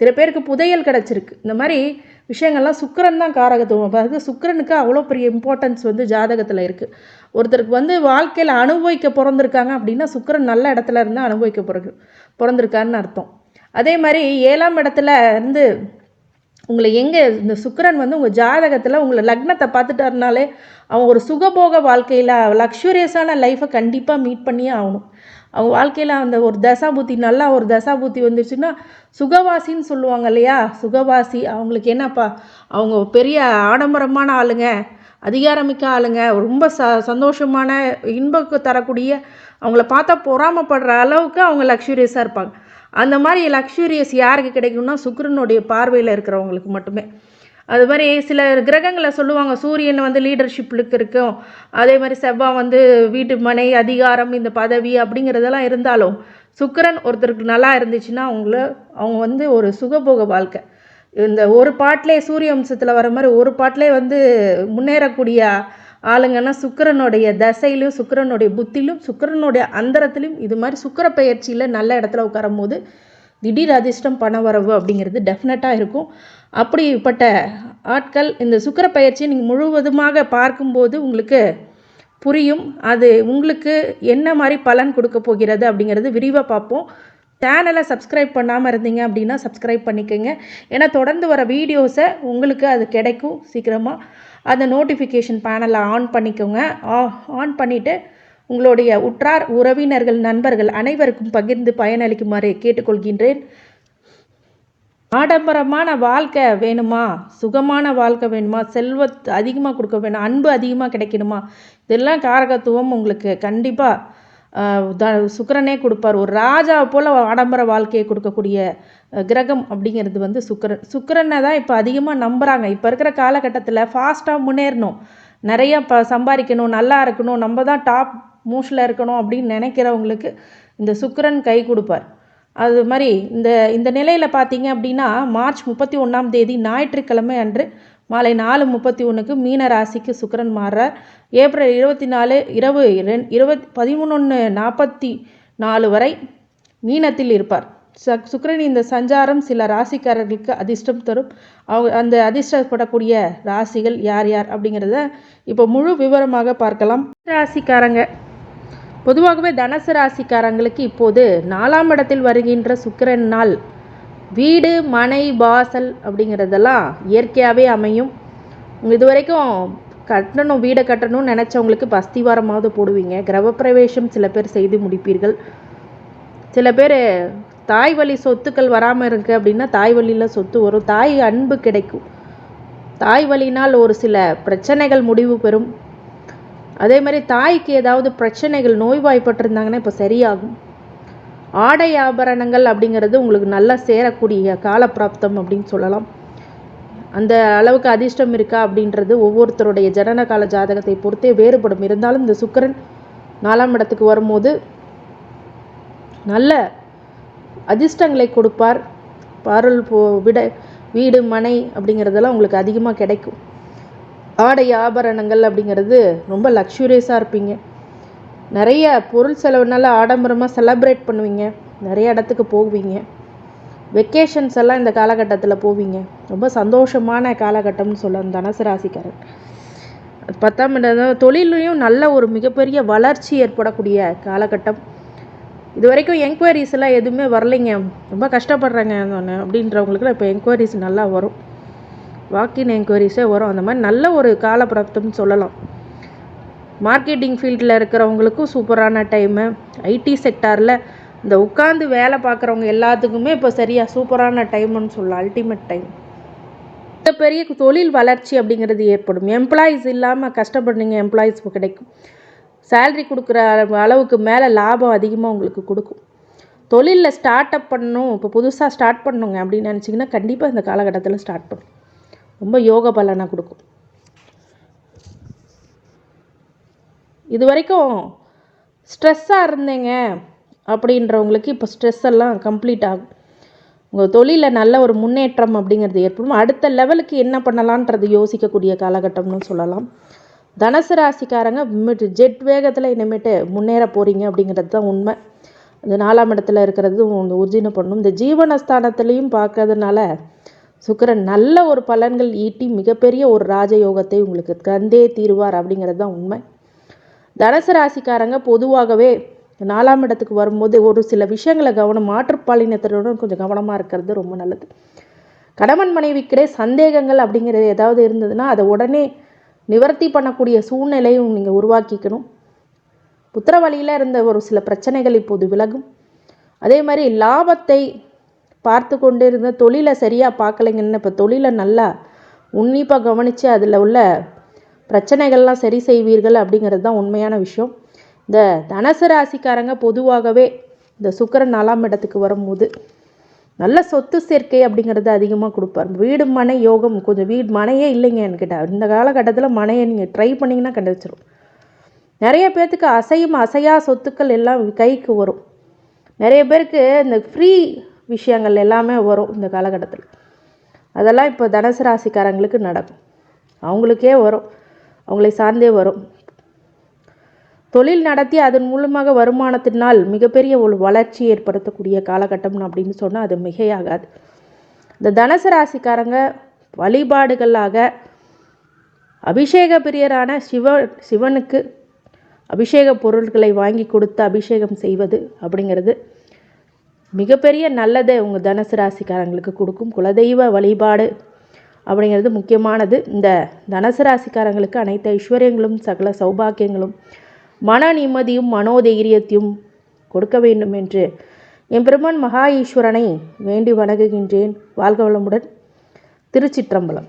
சில பேருக்கு புதையல் கிடச்சிருக்கு. இந்த மாதிரி விஷயங்கள்லாம் சுக்கரன் தான் காரகத்துவம். அதாவது சுக்கரனுக்கு அவ்வளோ பெரிய இம்பார்ட்டன்ஸ் வந்து ஜாதகத்தில் இருக்குது ஒருத்தருக்கு வந்து வாழ்க்கையில் அனுபவிக்க பிறந்திருக்காங்க அப்படின்னா சுக்கரன் நல்ல இடத்துல இருந்து அனுபவிக்க பிறகு பிறந்திருக்காருன்னு அர்த்தம். அதே மாதிரி ஏழாம் இடத்துல இருந்து உங்களை எங்கே இந்த சுக்கரன் வந்து உங்கள் ஜாதகத்தில் உங்களை லக்னத்தை பார்த்துட்டாருனாலே அவன் ஒரு சுகபோக வாழ்க்கையில் லக்ஸுரியஸான லைஃப்பை கண்டிப்பாக மீட் பண்ணியே ஆகணும். அவங்க வாழ்க்கையில் அந்த ஒரு தசாபுத்தி நல்லா ஒரு தசாபுத்தி வந்துருச்சுன்னா சுகவாசின்னு சொல்லுவாங்க இல்லையா? சுகவாசி அவங்களுக்கு என்னப்பா? அவங்க பெரிய ஆடம்பரமான ஆளுங்க அதிகாரமிக்க ஆளுங்க ரொம்ப ச சந்தோஷமான இன்பக்கு தரக்கூடிய அவங்கள பார்த்தா பொறாமப்படுற அளவுக்கு அவங்க லக்ஸுரியஸாக இருப்பாங்க. அந்த மாதிரி லக்ஸுரியஸ் யாருக்கு கிடைக்கும்னா சுக்கிரனுடைய பார்வையில் இருக்கிறவங்களுக்கு மட்டுமே. அது மாதிரி சில கிரகங்களை சொல்லுவாங்க. சூரியன் வந்து லீடர்ஷிப்புக்கு இருக்கும். அதே மாதிரி செவ்வாய் வந்து வீட்டு மனை அதிகாரம் இந்த பதவி அப்படிங்கிறதெல்லாம் இருந்தாலும் சுக்கிரன் ஒருத்தருக்கு நல்லா இருந்துச்சுன்னா அவங்கள அவங்க வந்து ஒரு சுகபோக வாழ்க்கை. இந்த ஒரு பாட்டிலே சூரிய வம்சத்தில் வர மாதிரி ஒரு பாட்டிலே வந்து முன்னேறக்கூடிய ஆளுங்கன்னா சுக்கிரனுடைய தசையிலும் சுக்கரனுடைய புத்திலும் சுக்கிரனுடைய அந்தரத்திலும் இது மாதிரி சுக்கிர பயிற்சியில் நல்ல இடத்துல உட்காரும் போது திடீர் அதிர்ஷ்டம் பண வரவு அப்படிங்கிறது டெஃபினட்டாக இருக்கும். அப்படிப்பட்ட ஆட்கள் இந்த சுக்கர பயிற்சியை நீங்கள் முழுவதுமாக பார்க்கும்போது உங்களுக்கு புரியும். அது உங்களுக்கு என்ன மாதிரி பலன் கொடுக்க போகிறது அப்படிங்கிறது விரிவாக பார்ப்போம். சேனலை சப்ஸ்கிரைப் பண்ணாமல் இருந்தீங்க அப்படின்னா சப்ஸ்கிரைப் பண்ணிக்கோங்க. ஏன்னா தொடர்ந்து வர வீடியோஸை உங்களுக்கு அது கிடைக்கும் சீக்கிரமாக அந்த நோட்டிஃபிகேஷன் பேனலை ஆன் பண்ணிக்கோங்க. ஆன் பண்ணிவிட்டு உங்களுடைய உற்றார் உறவினர்கள் நண்பர்கள் அனைவருக்கும் பகிர்ந்து பயனளிக்குமாறு கேட்டுக்கொள்கின்றேன். ஆடம்பரமான வாழ்க்கை வேணுமா? சுகமான வாழ்க்கை வேணுமா? செல்வத் அதிகமாக கொடுக்க வேணும். அன்பு அதிகமாக கிடைக்கணுமா? இதெல்லாம் காரகத்துவம் உங்களுக்கு கண்டிப்பாக த சுக்கிரனே கொடுப்பார். ஒரு ராஜா போல் ஆடம்பர வாழ்க்கையை கொடுக்கக்கூடிய கிரகம் அப்படிங்கிறது வந்து சுக்கரன் சுக்கிரனை தான் இப்போ அதிகமாக நம்புகிறாங்க இப்போ இருக்கிற காலகட்டத்தில் ஃபாஸ்ட்டாக முன்னேறணும். நிறைய ப சம்பாதிக்கணும் நல்லா இருக்கணும். நம்ம தான் டாப் மூஷில் இருக்கணும் அப்படின்னு நினைக்கிறவங்களுக்கு இந்த சுக்கரன் கை கொடுப்பார். அது மாதிரி இந்த இந்த நிலையில் பார்த்தீங்க அப்படின்னா மார்ச் முப்பத்தி ஒன்றாம் தேதி ஞாயிற்றுக்கிழமை அன்று மாலை நாலு முப்பத்தி ஒன்றுக்கு மீன ராசிக்கு சுக்கரன் மாறுறார். ஏப்ரல் இருபத்தி நாலு இரவு ரெண் இருபத் பதிமூணு நாற்பத்தி நாலு வரை மீனத்தில் இருப்பார். ச சுக்கரன் இந்த சஞ்சாரம் சில ராசிக்காரர்களுக்கு அதிர்ஷ்டம் தரும். அவங்க அந்த அதிர்ஷ்டப்படக்கூடிய ராசிகள் யார் யார் அப்படிங்கிறத இப்போ முழு விவரமாக பார்க்கலாம். ராசிக்காரங்க பொதுவாகவே தனுசு ராசிக்காரங்களுக்கு இப்போது நாலாம் இடத்தில் வருகின்ற சுக்கிரனால் வீடு மனை வாசல் அப்படிங்கிறதெல்லாம் இயற்கையாகவே அமையும். இது வரைக்கும் கட்டணும் வீடை கட்டணும்னு நினச்சவங்களுக்கு பஸ்திவாரமாவது போடுவீங்க. கிரகப்பிரவேசம் சில பேர் செய்து முடிப்பீர்கள். சில பேர் தாய் வழி சொத்துக்கள் வராமல் இருக்குது அப்படின்னா தாய் வழியில் சொத்து வரும். தாய் அன்பு கிடைக்கும். தாய் வழினால் ஒரு சில பிரச்சனைகள் முடிவு பெறும். அதே மாதிரி தாய்க்கு ஏதாவது பிரச்சனைகள் நோய்வாய்ப்பட்டிருந்தாங்கன்னா இப்போ சரியாகும். ஆடை ஆபரணங்கள் அப்படிங்கிறது உங்களுக்கு நல்லா சேரக்கூடிய காலப்பிராப்தம் அப்படின்னு சொல்லலாம். அந்த அளவுக்கு அதிர்ஷ்டம் இருக்கா அப்படின்றது ஒவ்வொருத்தருடைய ஜனன கால ஜாதகத்தை பொறுத்தே வேறுபடும். இருந்தாலும் இந்த சுக்கிரன் நாலாம் இடத்துக்கு வரும்போது நல்ல அதிர்ஷ்டங்களை கொடுப்பார். பாருள் போ விட வீடு மனை அப்படிங்கிறதெல்லாம் உங்களுக்கு அதிகமாக கிடைக்கும். ஆடை ஆபரணங்கள் அப்படிங்கிறது ரொம்ப லக்ஸூரியஸாக இருப்பீங்க. நிறைய பொருள் செலவுனால ஆடம்பரமாக செலப்ரேட் பண்ணுவீங்க. நிறைய இடத்துக்கு போவீங்க. வெக்கேஷன்ஸ் எல்லாம் இந்த காலகட்டத்தில் போவீங்க. ரொம்ப சந்தோஷமான காலகட்டம்னு சொல்ல தனுசு ராசிக்காரன் பத்தாம் இடம் தொழிலையும் நல்ல ஒரு மிகப்பெரிய வளர்ச்சி ஏற்படக்கூடிய காலகட்டம். இது வரைக்கும் என்கொயரிஸ் எல்லாம் எதுவுமே வரலைங்க. ரொம்ப கஷ்டப்படுறாங்க நான் அப்படின்றவங்களுக்குலாம் இப்போ என்கொயரிஸ் நல்லா வரும். வாக்கின் என்கொயரிஸே வரும். அந்த மாதிரி நல்ல ஒரு காலப்பிராப்தம்னு சொல்லலாம். மார்க்கெட்டிங் ஃபீல்டில் இருக்கிறவங்களுக்கும் சூப்பரான டைமு ஐடி செக்டாரில் இந்த உட்காந்து வேலை பார்க்குறவங்க எல்லாத்துக்குமே இப்போ சரியாக சூப்பரான டைம்னு சொல்லலாம். அல்டிமேட் டைம் பெரிய தொழில் வளர்ச்சி அப்படிங்கிறது ஏற்படும். எம்ப்ளாயீஸ் இல்லாமல் கஷ்டப்படுறீங்க எம்ப்ளாயீஸ் கிடைக்கும். சேல்ரி கொடுக்குற அளவுக்கு மேலே லாபம் அதிகமாக உங்களுக்கு கொடுக்கும். தொழிலில் ஸ்டார்ட் அப் பண்ணணும். இப்போ புதுசாக ஸ்டார்ட் பண்ணணுங்க அப்படின்னு நினச்சிங்கன்னா கண்டிப்பாக இந்த காலகட்டத்தில் ஸ்டார்ட் பண்ணும் ரொம்ப யோக பலனை கொடுக்கும். இது வரைக்கும் ஸ்ட்ரெஸ்ஸாக இருந்தீங்க. அப்படின்றவங்களுக்கு இப்போ ஸ்ட்ரெஸ் எல்லாம் கம்ப்ளீட் ஆகும். உங்கள் தொழிலில் நல்ல ஒரு முன்னேற்றம் அப்படிங்கிறது ஏற்படும். அடுத்த லெவலுக்கு என்ன பண்ணலான்றது யோசிக்கக்கூடிய காலகட்டம்னு சொல்லலாம். தனுசு ராசிக்காரங்க ஜெட் வேகத்தில் இனிமேட்டு முன்னேற போகிறீங்க அப்படிங்கிறது தான் உண்மை. இந்த நாலாம் இடத்துல இருக்கிறது இந்த உர்ஜின பண்ணும். இந்த ஜீவனஸ்தானத்துலேயும் பார்க்கறதுனால சுக்கரன் நல்ல ஒரு பலன்கள் ஈட்டி மிகப்பெரிய ஒரு ராஜயோகத்தை உங்களுக்கு தந்தே தீருவார் அப்படிங்கிறது தான் உண்மை. தனுசு ராசிக்காரங்க பொதுவாகவே நாலாம் இடத்துக்கு வரும்போது ஒரு சில விஷயங்களை கவனம் மாற்றுப்பாலினத்தினருடன் கொஞ்சம் கவனமாக இருக்கிறது ரொம்ப நல்லது. கணவன் மனைவிக்கிடையே சந்தேகங்கள் அப்படிங்கிறது ஏதாவது இருந்ததுன்னா அதை உடனே நிவர்த்தி பண்ணக்கூடிய சூழ்நிலையும் நீங்கள் உருவாக்கிக்கணும். புத்திர வழியில் இருந்த ஒரு சில பிரச்சனைகள் இப்போது விலகும். அதே மாதிரி லாபத்தை பார்த்து கொண்டு இருந்த தொழிலை சரியாக பார்க்கலைங்கன்னு இப்போ தொழிலை நல்லா உன்னிப்பாக கவனித்து அதில் உள்ள பிரச்சனைகள்லாம் சரி செய்வீர்கள் அப்படிங்கிறது தான் உண்மையான விஷயம். இந்த தனுசு ராசிக்காரங்க பொதுவாகவே இந்த சுக்கரன் நாலாம் இடத்துக்கு வரும்போது நல்ல சொத்து சேர்க்கை அப்படிங்கிறது அதிகமாக கொடுப்பார். வீடு மனை யோகம் கொஞ்சம் வீடு மனையே இல்லைங்க என்கிட்ட. இந்த காலகட்டத்தில் மனையை நீங்கள் ட்ரை பண்ணிங்கன்னா கிடைச்சிரும் நிறைய பேர்த்துக்கு அசையும் அசையா சொத்துக்கள் எல்லாம் கைக்கு வரும். நிறைய பேருக்கு இந்த ஃப்ரீ விஷயங்கள் எல்லாமே வரும் இந்த காலகட்டத்தில். அதெல்லாம் இப்போ தனுசு ராசிக்காரங்களுக்கு நடக்கும். அவங்களுக்கே வரும். அவங்களை சார்ந்தே வரும். தொழில் நடத்தி அதன் மூலமாக வருமானத்தினால் மிகப்பெரிய ஒரு வளர்ச்சி ஏற்படுத்தக்கூடிய காலகட்டம் அப்படின்னு சொன்னால் அது மிகையாகாது. இந்த தனுசு ராசிக்காரங்க வழிபாடுகளாக அபிஷேக பிரியரான சிவ சிவனுக்கு அபிஷேக பொருட்களை வாங்கி கொடுத்து அபிஷேகம் செய்வது அப்படிங்கிறது மிகப்பெரிய நல்லதை உங்கள் தனுசு ராசிக்காரங்களுக்கு கொடுக்கும் குலதெய்வ வழிபாடு அப்படிங்கிறது முக்கியமானது. இந்த தனுசு ராசிக்காரங்களுக்கு அனைத்து ஐஸ்வர்யங்களும் சகல சௌபாக்கியங்களும் மன நிம்மதியும் மனோதைரியத்தையும் கொடுக்க வேண்டும் என்று எம்பெருமான் மகா ஈஸ்வரனை வேண்டி வணங்குகின்றேன். வாழ்க வளமுடன் திருச்சிற்றம்பலம்.